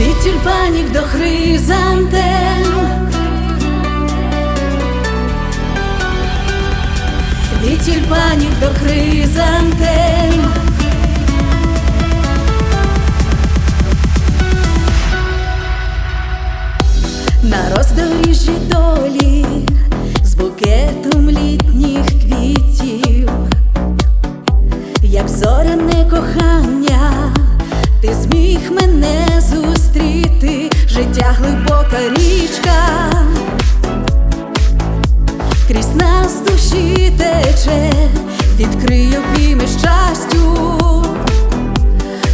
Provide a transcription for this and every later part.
від тюльпанів до хризантем, від тюльпанів до хризантем. На роздоріжжі долі з букетом літніх квітів, як зоряне кохання, ти зміг мене зустріти, життя глибока річка, крізь нас душі тече, відкрий обійми щастю,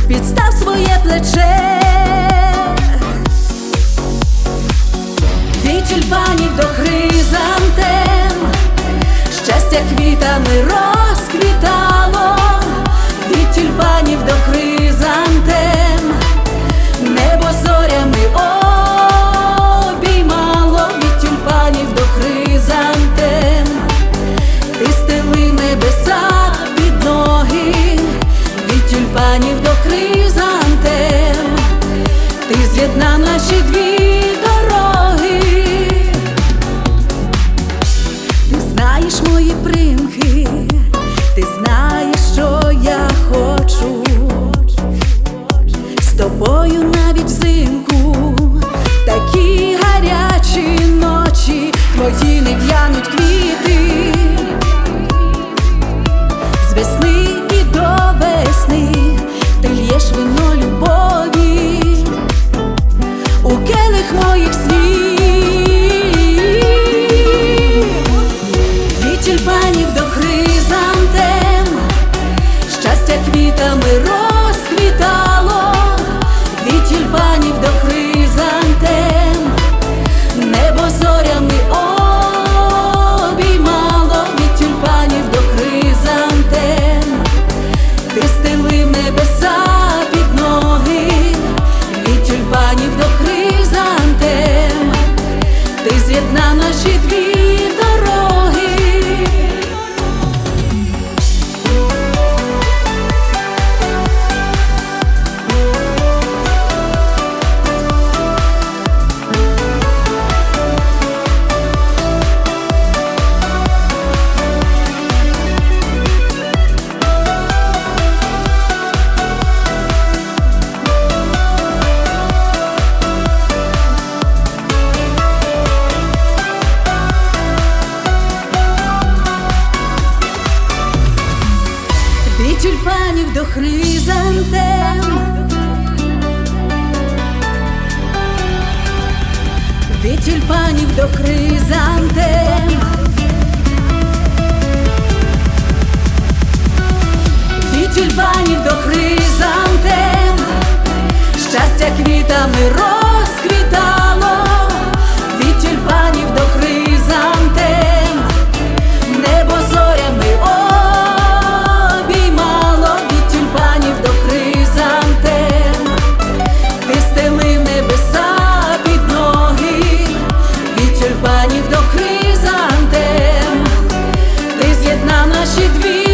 підстав своє плече. Від тюльпанів до хризантем, щастя квітами розквітало, від до хризантем, ти з'єднав наші дві до хризантем, щастя квітами розквітало, від тюльпанів до хризантем, від тюльпанів до хризантем, тюльпанів до хризантем ти з'єднав наші дві.